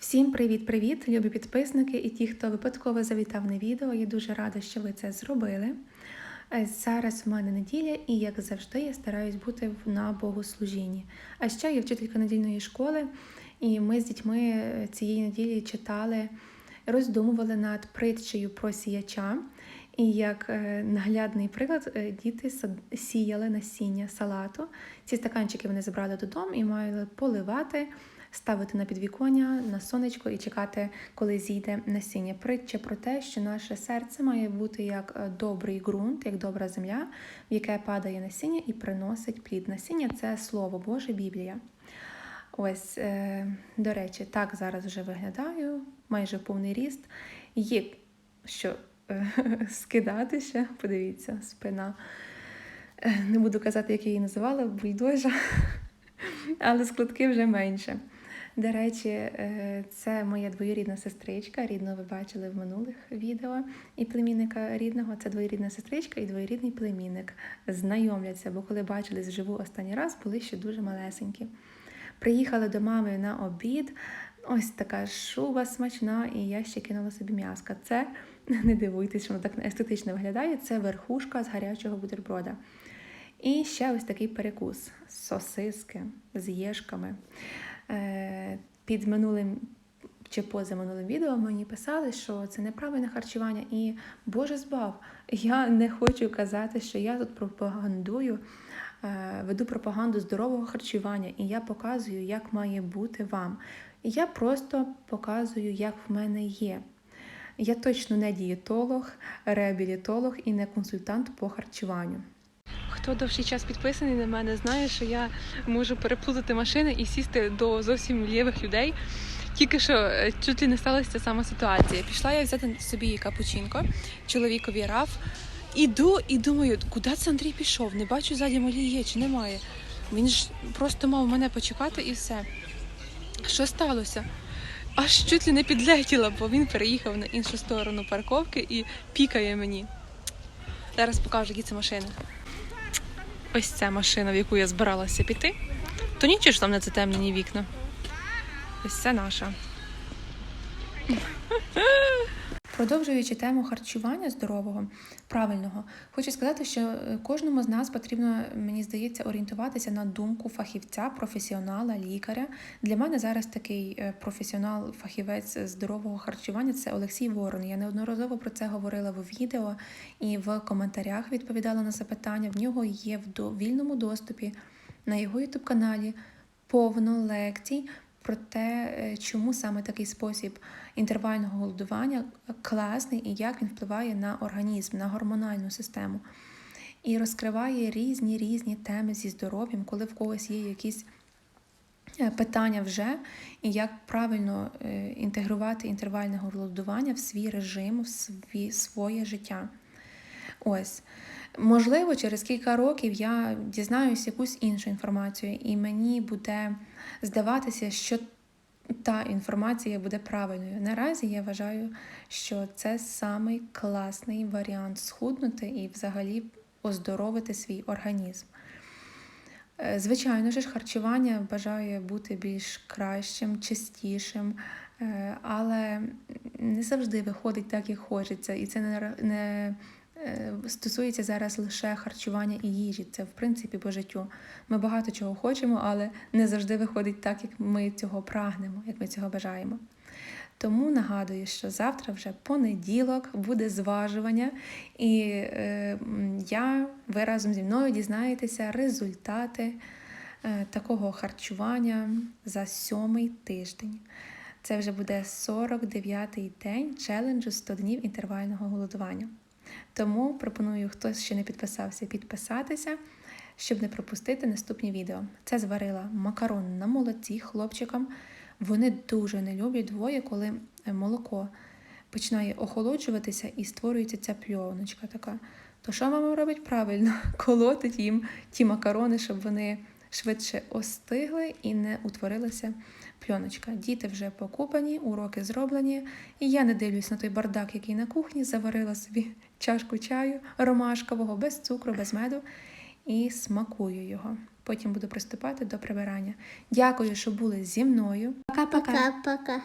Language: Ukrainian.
Всім привіт-привіт, любі підписники і ті, хто випадково завітав на відео. Я дуже рада, що ви це зробили. Е, Зараз в мене неділя, і як завжди, я стараюсь бути на богослужінні. А ще я вчителька недільної школи, і ми з дітьми е, цієї неділі читали, роздумували над притчею про сіяча. І як е, наглядний приклад, діти сіяли насіння салату. Ці стаканчики вони забрали додому і мали поливати, ставити на підвіконня, на сонечко і чекати, коли зійде насіння. Притча про те, що наше серце має бути як е, добрий ґрунт, як добра земля, в яке падає насіння і приносить плід. Насіння це слово Боже, Біблія. Ось, е, до речі, так зараз вже виглядаю, майже повний ріст. Є що е, скидати ще, подивіться, спина. Не буду казати, як я її називала, бульдожа, але складки вже менше. До речі, е, це моя двоюрідна сестричка, рідну ви бачили в минулих відео. І племінника рідного це двоюрідна сестричка і двоюрідний племінник. Знайомляться, бо коли бачились вживу останній раз, були ще дуже малесенькі. Приїхали до мами на обід. Ось така шуба смачна, і я ще кинула собі м'яска. Це не дивуйтесь, що воно так естетично виглядає. Це верхушка з гарячого бутерброда. І ще ось такий перекус: сосиски з єшками. Е, Під минулим чи позаминулим відео мені писали, що це неправильне харчування, і Боже збав. Я не хочу казати, що я тут пропагандую, е, веду пропаганду здорового харчування, і я показую, як має бути вам. Я просто показую, як в мене є. Я точно не дієтолог, реабілітолог і не консультант по харчуванню. Хто довший час підписаний на мене, знає, що я можу переплутати машини і сісти до зовсім лівих людей. Тільки що е, чуть ли не сталася ця сама ситуація. Пішла я взяти собі капучинко, чоловікові раф. Іду і думаю, куди це Андрій пішов? Не бачу ззаді є чи немає. Він ж просто мав мене почекати і все. Що сталося? Аж чуть ли не підлетіла, бо він переїхав на іншу сторону парковки і пікає мені. Зараз покажу, які це машини. Ось ця машина, в яку я збиралася піти. То нічого ж там не затемнені вікна. Ось це наша. Продовжуючи тему харчування здорового, правильного, хочу сказати, що е, кожному з нас потрібно, мені здається, орієнтуватися на думку фахівця, професіонала, лікаря. Для мене зараз такий е, професіонал, фахівець здорового харчування це Олексій Ворон. Я неодноразово про це говорила в відео і в коментарях відповідала на запитання. В нього є в вільному доступі на його ютуб каналі повно лекцій про те, е, чому саме такий спосіб інтервального голодування класний і як він впливає на організм, на гормональну систему. І розкриває різні різні теми зі здоров'ям, коли в когось є якісь е, питання вже, і як правильно е, інтегрувати інтервальне голодування в свій режим, в свій, своє життя. Ось. Можливо, через кілька років я дізнаюсь якусь іншу інформацію, і мені буде здаватися, що та інформація буде правильною. Наразі я вважаю, що це самий класний варіант схуднути і взагалі оздоровити свій організм. Е, Звичайно ж, харчування бажає бути більш кращим, чистішим, е, але не завжди виходить так, як хочеться. І це не, стосується зараз лише харчування і їжі. Це в принципі по життю. Ми багато чого хочемо, але не завжди виходить так, як ми цього прагнемо, як ми цього бажаємо. Тому нагадую, що завтра вже понеділок буде зважування, і е, я, ви разом зі мною дізнаєтеся результати е, такого харчування за сьомий тиждень. Це вже буде 49-й день челенджу 100 днів інтервального голодування. Тому пропоную, хтось ще не підписався, підписатися, щоб не пропустити наступні відео. Це зварила макарон на молоці хлопчикам. Вони дуже не люблять двоє, коли е, молоко починає охолоджуватися і створюється ця пльоночка така. То що мама робить правильно? Колотить їм ті макарони, щоб вони швидше остигли і не утворилася пльоночка. Діти вже покупані, уроки зроблені, і я не дивлюсь на той бардак, який на кухні, заварила собі чашку чаю ромашкового, без цукру, без меду, і смакую його. Потім буду приступати до прибирання. Дякую, що були зі мною. Пока-пока. Пока-пока.